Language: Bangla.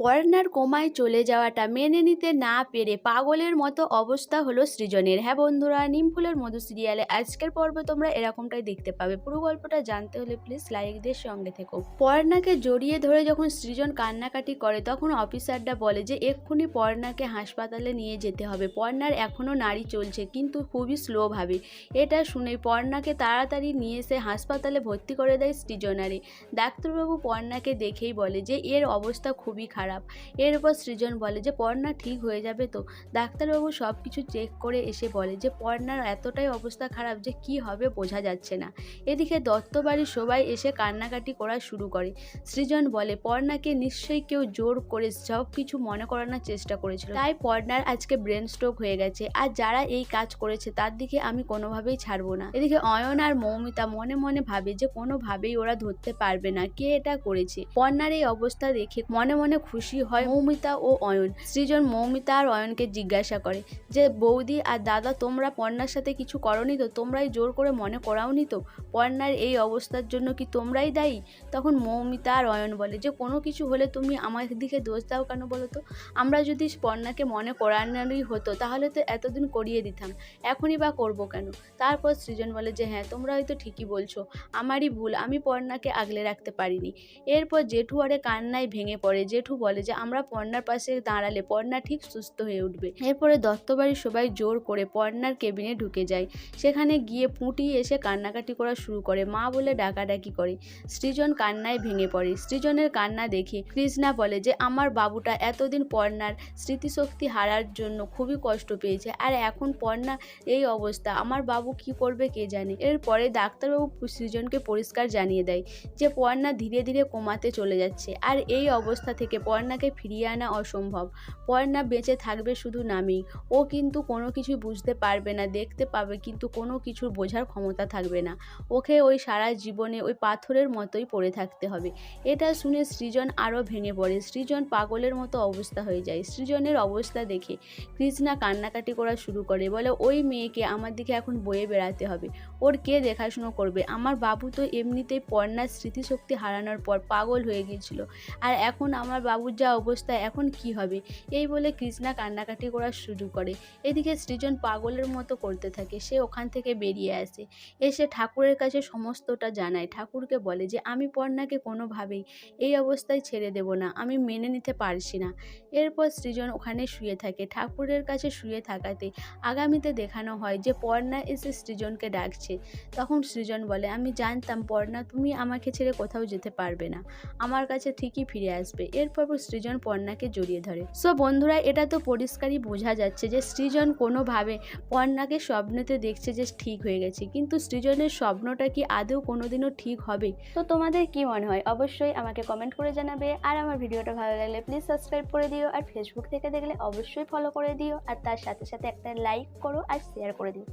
পর্ণার কোমায় চলে যাওয়াটা মেনে নিতে না পেরে পাগলের মতো অবস্থা হলো সৃজনের। হ্যাঁ বন্ধুরা নিমফুলের মধু সিরিয়ালে আজকের পর্ব তোমরা এরকমটাই দেখতে পাবে। পুরো গল্পটা জানতে হলে প্লিজ লাইক দিয়ে সঙ্গে থেকো। পর্ণাকে জড়িয়ে ধরে যখন সৃজন কান্নাকাটি করে, তখন অফিসারটা বলে যে, এক্ষুনি পর্ণাকে হাসপাতালে নিয়ে যেতে হবে। পর্ণার এখনও নাড়ি চলছে, কিন্তু খুবই স্লোভাবে এটা শুনে পর্ণাকে তাড়াতাড়ি নিয়ে এসে হাসপাতালে ভর্তি করে দেয় সৃজনারে। ডাক্তারবাবু পর্ণাকে দেখেই বলে যে, এর অবস্থা খুবই খারাপ। এরপর সৃজন বলে যে পর্ণা ঠিক হয়ে যাবে তো? ডাক্তারবাবু সব কিছু চেক করে এসে বলে যে পর্ণার এতটাই অবস্থা খারাপ যে, কি হবে বোঝা যাচ্ছে না। এদিকে দত্ত বাড়ির সবাই এসে কান্নাকাটি করা শুরু করে। সৃজন বলে পর্ণাকে নিশ্চয়ই কেউ জোর করে সব কিছু মনে করানোর চেষ্টা করেছিল। তাই পর্ণার আজকে ব্রেন স্ট্রোক হয়ে গেছে। আর যারা এই কাজ করেছে, তার দিকে আমি কোনোভাবেই ছাড়বো না। এদিকে অয়ন আর মৌমিতা মনে মনে ভাবে যে, কোনোভাবেই ওরা ধরতে পারবে না। কে এটা করেছে? পর্ণার এই অবস্থা দেখে মনে মনে খুশি হয় মৌমিতা ও অয়ন। সৃজন মৌমিতা আর অয়নকে জিজ্ঞাসা করে যে, বৌদি আর দাদা তোমরা পর্ণার সাথে কিছু করনি তো? তোমরাই জোর করে মনে করাওনি তো? পর্ণার এই অবস্থার জন্য কি তোমরাই দায়ী? তখন মৌমিতা আর অয়ন বলে, যে, কোনো কিছু হলে তুমি আমার দিকে দোষ দাও কেন বলো তো? আমরা যদি পর্ণাকে মনে করানোরই হতো, তাহলে তো এতদিন করিয়ে দিতাম। এখনই বা করব কেন? তারপর সৃজন বলে যে হ্যাঁ তোমরা হয়তো ঠিকই বলছো। আমারই ভুল। আমি পর্ণাকে আগলে রাখতে পারিনি। এরপর জেঠু আরে কান্নায় ভেঙে পড়ে। জেঠু বলে যে, আমরা পর্ণার পাশে দাঁড়ালে পর্ণা ঠিক সুস্থ হয়ে উঠবে। এরপরে দত্তবাড়ির সবাই জোর করে পর্ণার কেবিনে ঢুকে যায়। সেখানে গিয়ে পুঁটি এসে কান্নাকাটি করা শুরু করে। মা বলে ডাকাডাকি করে। সৃজন কান্নায় ভেঙে পড়ে। সৃজনের কান্না দেখে কৃষ্ণা বলে যে, আমার বাবুটা এতদিন পর্ণার স্মৃতিশক্তি হারার জন্য খুবই কষ্ট পেয়েছে। আর এখন পর্ণা এই অবস্থা। আমার বাবু কি করবে কে জানে? এরপরে ডাক্তারবাবু সৃজনকে পরিষ্কার জানিয়ে দেয় যে, পর্ণা ধীরে ধীরে কমাতে চলে যাচ্ছে। আর এই অবস্থা থেকে পর্ণাকে ফিরিয়ে আনা অসম্ভব। পর্ণা বেঁচে থাকবে শুধু নামেই। ও কিন্তু কোনো কিছু বুঝতে পারবে না, দেখতে পাবে কিন্তু কোনো কিছুর বোঝার ক্ষমতা থাকবে না। ওকে ওই সারা জীবনে ওই পাথরের মতোই পড়ে থাকতে হবে। এটা শুনে সৃজন আরও ভেঙে পড়ে। সৃজন পাগলের মতো অবস্থা হয়ে যায়। সৃজনের অবস্থা দেখে কৃষ্ণা কান্নাকাটি করা শুরু করে, বলে, ওই মেয়েকে আমার দিকে এখন বয়ে বেড়াতে হবে। ওর কে দেখাশুনো করবে? আমার বাবু তো এমনিতেই পর্ণার স্মৃতিশক্তি হারানোর পর পাগল হয়ে গিয়েছিল। আর এখন আমার বাবুর যা অবস্থা এখন কি হবে? এই বলে কৃষ্ণা কান্নাকাটি করা শুরু করে। এদিকে সৃজন পাগলের মতো করতে থাকে। সে ওখান থেকে বেরিয়ে আসে। এসে ঠাকুরের কাছে সমস্তটা জানায়। ঠাকুরকে বলে যে, আমি পর্ণাকে কোনোভাবেই এই অবস্থায় ছেড়ে দেব না। আমি মেনে নিতে পারছি না। এরপর সৃজন ওখানে শুয়ে থাকে। ঠাকুরের কাছে শুয়ে থাকাতে আগামীতে দেখানো হয় যে, পর্ণা এসে সৃজনকে ডাকছে। তখন সৃজন বলে, আমি জানতাম পর্ণা, তুমি আমাকে ছেড়ে কোথাও যেতে পারবে না। আমার কাছে ঠিকই ফিরে আসবে। এরপর সৃজন পর্ণাকে জড়িয়ে ধরে। সো বন্ধুরা, এটা তো পরিষ্কারই বোঝা যাচ্ছে যে সৃজন কোনোভাবে পর্ণাকে স্বপ্নেতে দেখছে যে ঠিক হয়ে গেছে। কিন্তু সৃজনের স্বপ্নটা কি আদৌ কোনোদিনও ঠিক হবে? তো তোমাদের কি মনে হয়? অবশ্যই আমাকে কমেন্ট করে জানাবে। আর আমার ভিডিওটা ভালো লাগলে প্লিজ সাবস্ক্রাইব করে দিও। আর ফেসবুক থেকে দেখলে অবশ্যই ফলো করে দিও। আর তার সাথে সাথে একটা লাইক করো আর শেয়ার করে দিও।